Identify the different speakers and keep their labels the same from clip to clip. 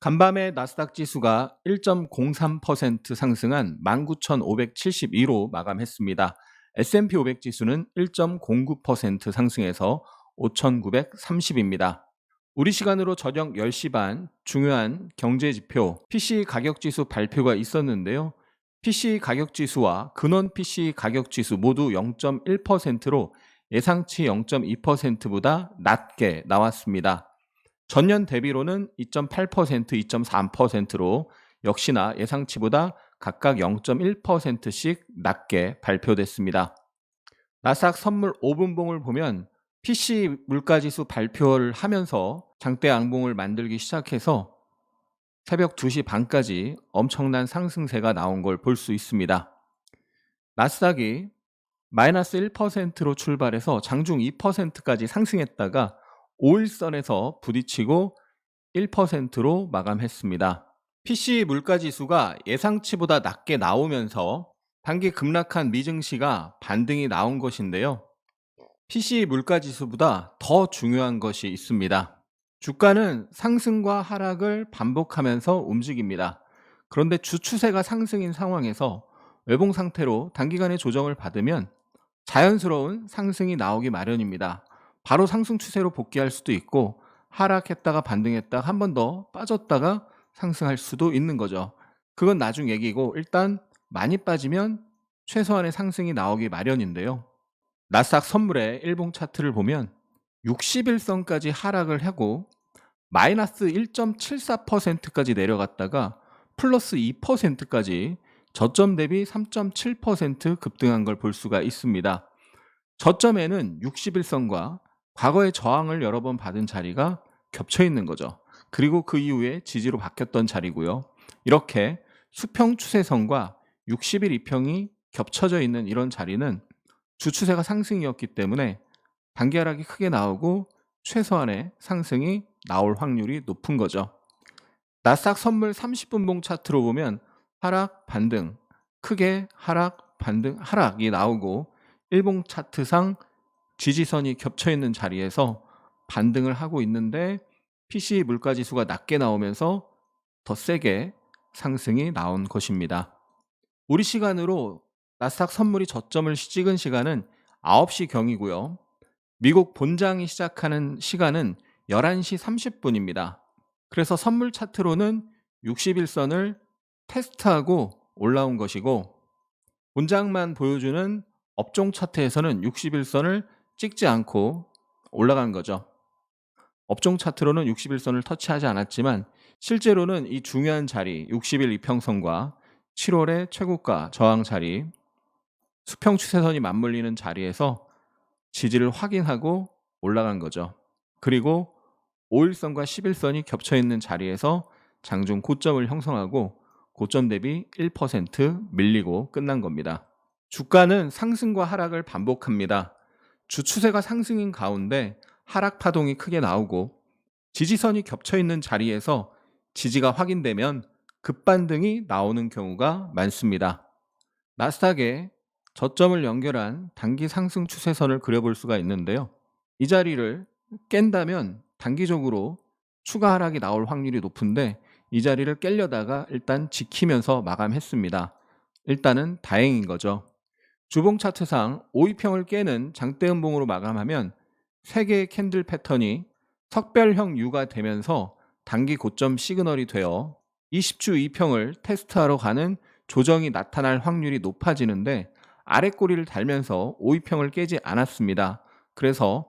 Speaker 1: 간밤에 나스닥 지수가 1.03% 상승한 19,572로 마감했습니다. S&P 500 지수는 1.09% 상승해서 5,930입니다. 우리 시간으로 저녁 10시 반 중요한 경제 지표 PC 가격 지수 발표가 있었는데요. PC 가격 지수와 근원 PC 가격 지수 모두 0.1%로 예상치 0.2%보다 낮게 나왔습니다. 전년 대비로는 2.8%, 2.3%로 역시나 예상치보다 각각 0.1%씩 낮게 발표됐습니다. 나스닥 선물 5분봉을 보면 PC 물가지수 발표를 하면서 장대 양봉을 만들기 시작해서 새벽 2시 반까지 엄청난 상승세가 나온 걸 볼 수 있습니다. 나스닥이 마이너스 1%로 출발해서 장중 2%까지 상승했다가 5일선에서 부딪히고 1%로 마감했습니다. PC 물가지수가 예상치보다 낮게 나오면서 단기 급락한 미증시가 반등이 나온 것인데요. PC 물가지수보다 더 중요한 것이 있습니다. 주가는 상승과 하락을 반복하면서 움직입니다. 그런데 주 추세가 상승인 상황에서 외봉 상태로 단기간에 조정을 받으면 자연스러운 상승이 나오기 마련입니다. 바로 상승 추세로 복귀할 수도 있고 하락했다가 반등했다가 한 번 더 빠졌다가 상승할 수도 있는 거죠. 그건 나중 얘기고 일단 많이 빠지면 최소한의 상승이 나오기 마련인데요. 나스닥 선물의 일봉 차트를 보면 60일선까지 하락을 하고 마이너스 1.74%까지 내려갔다가 플러스 2%까지 저점 대비 3.7% 급등한 걸 볼 수가 있습니다. 저점에는 60일선과 과거의 저항을 여러 번 받은 자리가 겹쳐 있는 거죠. 그리고 그 이후에 지지로 바뀌었던 자리고요. 이렇게 수평 추세선과 60일 이평이 겹쳐져 있는 이런 자리는 주 추세가 상승이었기 때문에 단기 하락이 크게 나오고 최소한의 상승이 나올 확률이 높은 거죠. 나스닥 선물 30분봉 차트로 보면 하락, 반등, 크게 하락, 반등, 하락이 나오고 일봉 차트상 지지선이 겹쳐 있는 자리에서 반등을 하고 있는데 PC 물가 지수가 낮게 나오면서 더 세게 상승이 나온 것입니다. 우리 시간으로 나스닥 선물이 저점을 찍은 시간은 9시 경이고요. 미국 본장이 시작하는 시간은 11시 30분입니다. 그래서 선물 차트로는 60일선을 테스트하고 올라온 것이고 본장만 보여주는 업종 차트에서는 60일선을 찍지 않고 올라간 거죠. 업종 차트로는 60일선을 터치하지 않았지만 실제로는 이 중요한 자리 60일 이평선과 7월의 최고가 저항 자리 수평 추세선이 맞물리는 자리에서 지지를 확인하고 올라간 거죠. 그리고 5일선과 10일선이 겹쳐 있는 자리에서 장중 고점을 형성하고 고점 대비 1% 밀리고 끝난 겁니다. 주가는 상승과 하락을 반복합니다. 주 추세가 상승인 가운데 하락 파동이 크게 나오고 지지선이 겹쳐 있는 자리에서 지지가 확인되면 급반등이 나오는 경우가 많습니다. 나스닥의 저점을 연결한 단기 상승 추세선을 그려볼 수가 있는데요. 이 자리를 깬다면 단기적으로 추가 하락이 나올 확률이 높은데 이 자리를 깰려다가 일단 지키면서 마감했습니다. 일단은 다행인 거죠. 주봉 차트상 5위평을 깨는 장대 음봉으로 마감하면 3개의 캔들 패턴이 석별형 U가 되면서 단기 고점 시그널이 되어 20주 2평을 테스트하러 가는 조정이 나타날 확률이 높아지는데 아래 꼬리를 달면서 5위평을 깨지 않았습니다. 그래서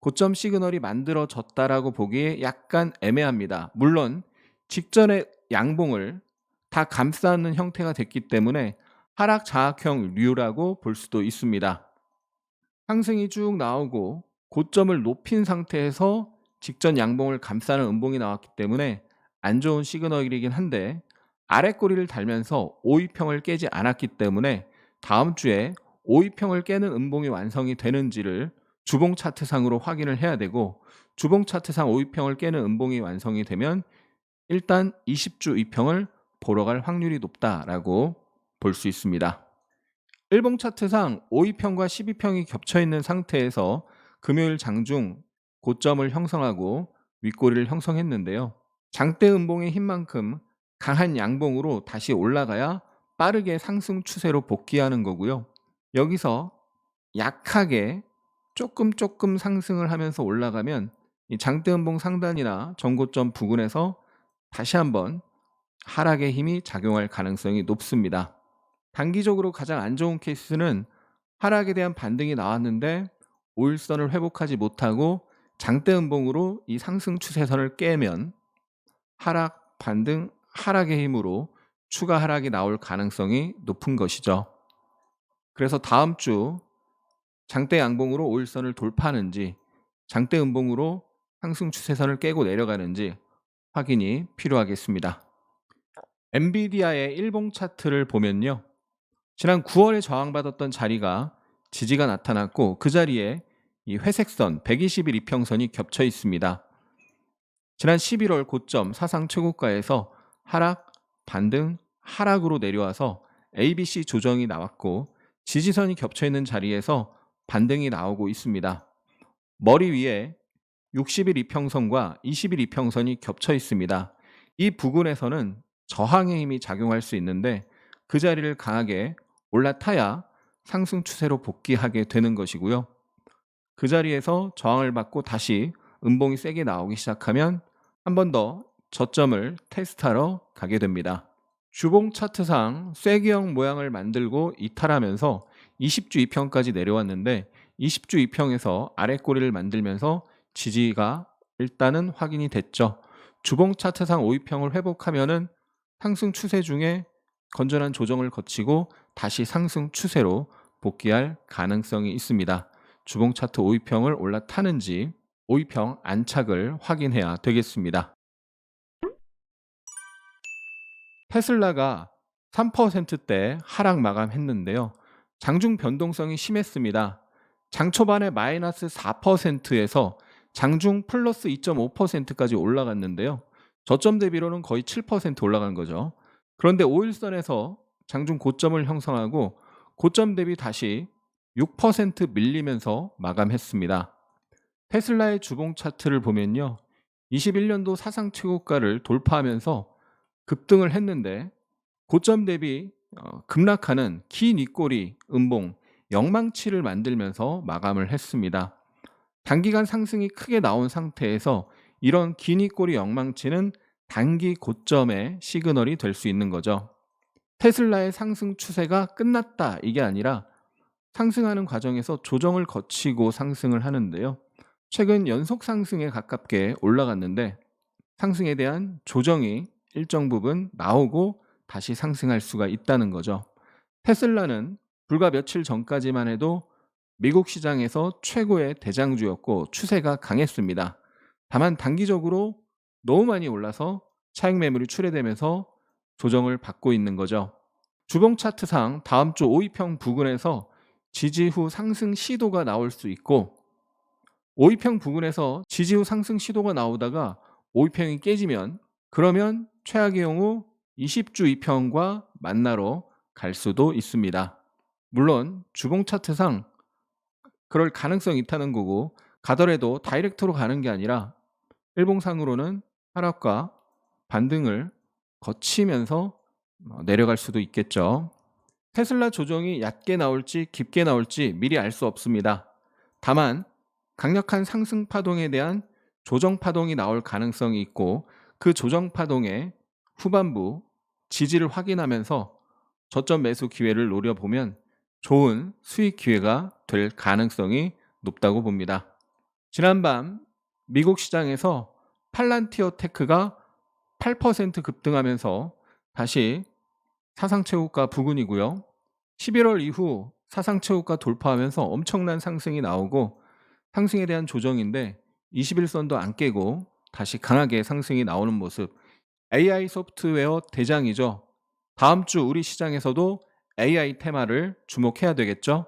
Speaker 1: 고점 시그널이 만들어졌다라고 보기에 약간 애매합니다. 물론 직전의 양봉을 다 감싸는 형태가 됐기 때문에 하락 자학형 류라고 볼 수도 있습니다. 상승이 쭉 나오고 고점을 높인 상태에서 직전 양봉을 감싸는 음봉이 나왔기 때문에 안 좋은 시그널이긴 한데 아래 꼬리를 달면서 5위평을 깨지 않았기 때문에 다음 주에 5위평을 깨는 음봉이 완성이 되는지를 주봉 차트상으로 확인을 해야 되고 주봉 차트상 5위평을 깨는 음봉이 완성이 되면 일단 20주 2평을 보러 갈 확률이 높다라고 볼 수 있습니다. 일봉 차트상 5위평과 12평이 겹쳐 있는 상태에서 금요일 장중 고점을 형성하고 윗꼬리를 형성했는데요. 장대 음봉의 힘만큼 강한 양봉으로 다시 올라가야 빠르게 상승 추세로 복귀하는 거고요. 여기서 약하게 조금 조금 상승을 하면서 올라가면 이 장대 음봉 상단이나 전고점 부근에서 다시 한번 하락의 힘이 작용할 가능성이 높습니다. 단기적으로 가장 안 좋은 케이스는 하락에 대한 반등이 나왔는데 5일선을 회복하지 못하고 장대 음봉으로 이 상승 추세선을 깨면 하락, 반등, 하락의 힘으로 추가 하락이 나올 가능성이 높은 것이죠. 그래서 다음 주 장대 양봉으로 5일선을 돌파하는지 장대 음봉으로 상승 추세선을 깨고 내려가는지 확인이 필요하겠습니다. 엔비디아의 일봉 차트를 보면요. 지난 9월에 저항받았던 자리가 지지가 나타났고 그 자리에 이 회색선 120일 이평선이 겹쳐 있습니다. 지난 11월 고점 사상 최고가에서 하락, 반등, 하락으로 내려와서 ABC 조정이 나왔고 지지선이 겹쳐 있는 자리에서 반등이 나오고 있습니다. 머리 위에 60일 이평선과 20일 이평선이 겹쳐 있습니다. 이 부근에서는 저항의 힘이 작용할 수 있는데 그 자리를 강하게 올라타야 상승 추세로 복귀하게 되는 것이고요. 그 자리에서 저항을 받고 다시 음봉이 세게 나오기 시작하면 한 번 더 저점을 테스트하러 가게 됩니다. 주봉 차트상 쐐기형 모양을 만들고 이탈하면서 20주 2평까지 내려왔는데 20주 2평에서 아래 꼬리를 만들면서 지지가 일단은 확인이 됐죠. 주봉 차트상 5위평을 회복하면은 상승 추세 중에 건전한 조정을 거치고 다시 상승 추세로 복귀할 가능성이 있습니다. 주봉 차트 5위평을 올라타는지 5위평 안착을 확인해야 되겠습니다. 테슬라가 3%대 하락 마감했는데요. 장중 변동성이 심했습니다. 장 초반에 마이너스 4%에서 장중 플러스 2.5%까지 올라갔는데요. 저점 대비로는 거의 7% 올라간 거죠. 그런데 5일선에서 장중 고점을 형성하고 고점 대비 다시 6% 밀리면서 마감했습니다. 테슬라의 주봉 차트를 보면요. 21년도 사상 최고가를 돌파하면서 급등을 했는데 고점 대비 어, 급락하는 긴 윗꼬리 음봉 영망치를 만들면서 마감을 했습니다. 단기간 상승이 크게 나온 상태에서 이런 긴 윗꼬리 영망치는 단기 고점의 시그널이 될 수 있는 거죠. 테슬라의 상승 추세가 끝났다 이게 아니라 상승하는 과정에서 조정을 거치고 상승을 하는데요. 최근 연속 상승에 가깝게 올라갔는데 상승에 대한 조정이 일정 부분 나오고 다시 상승할 수가 있다는 거죠. 테슬라는 불과 며칠 전까지만 해도 미국 시장에서 최고의 대장주였고 추세가 강했습니다. 다만 단기적으로 너무 많이 올라서 차익 매물이 출회되면서 조정을 받고 있는 거죠. 주봉 차트상 다음 주 5위평 부근에서 지지 후 상승 시도가 나올 수 있고 5위평 부근에서 지지 후 상승 시도가 나오다가 5위평이 깨지면 그러면 최악의 경우 20주 2평과 만나러 갈 수도 있습니다. 물론 주봉 차트상 그럴 가능성이 있다는 거고 가더라도 다이렉트로 가는 게 아니라 일봉상으로는 하락과 반등을 거치면서 어, 내려갈 수도 있겠죠. 테슬라 조정이 얕게 나올지 깊게 나올지 미리 알 수 없습니다. 다만 강력한 상승 파동에 대한 조정 파동이 나올 가능성이 있고 그 조정 파동의 후반부 지지를 확인하면서 저점 매수 기회를 노려보면 좋은 수익 기회가 될 가능성이 높다고 봅니다. 지난밤 미국 시장에서 팔란티어 테크가 8% 급등하면서 다시 사상 최고가 부근이고요. 11월 이후 사상 최고가 돌파하면서 엄청난 상승이 나오고 상승에 대한 조정인데 21선도 안 깨고 다시 강하게 상승이 나오는 모습. AI 소프트웨어 대장이죠. 다음 주 우리 시장에서도 AI 테마를 주목해야 되겠죠.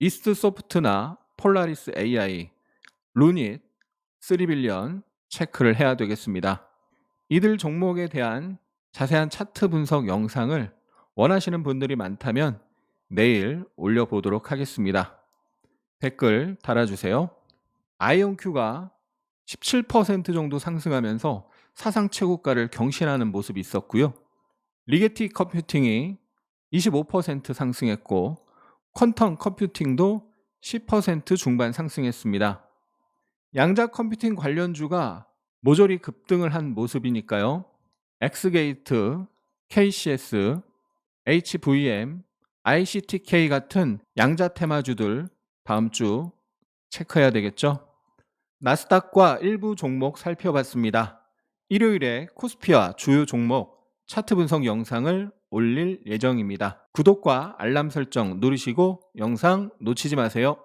Speaker 1: 이스트 소프트나 폴라리스 AI, 루닛, 3빌리언 체크를 해야 되겠습니다. 이들 종목에 대한 자세한 차트 분석 영상을 원하시는 분들이 많다면 내일 올려보도록 하겠습니다. 댓글 달아주세요. 아이온큐가 17% 정도 상승하면서 사상 최고가를 경신하는 모습이 있었고요. 리게티 컴퓨팅이 25% 상승했고 퀀텀 컴퓨팅도 10% 중반 상승했습니다. 양자 컴퓨팅 관련주가 모조리 급등을 한 모습이니까요. 엑스게이트, KCS, HVM, ICTK 같은 양자 테마주들 다음 주 체크해야 되겠죠? 나스닥과 일부 종목 살펴봤습니다. 일요일에 코스피와 주요 종목 차트 분석 영상을 올릴 예정입니다. 구독과 알람 설정 누르시고 영상 놓치지 마세요.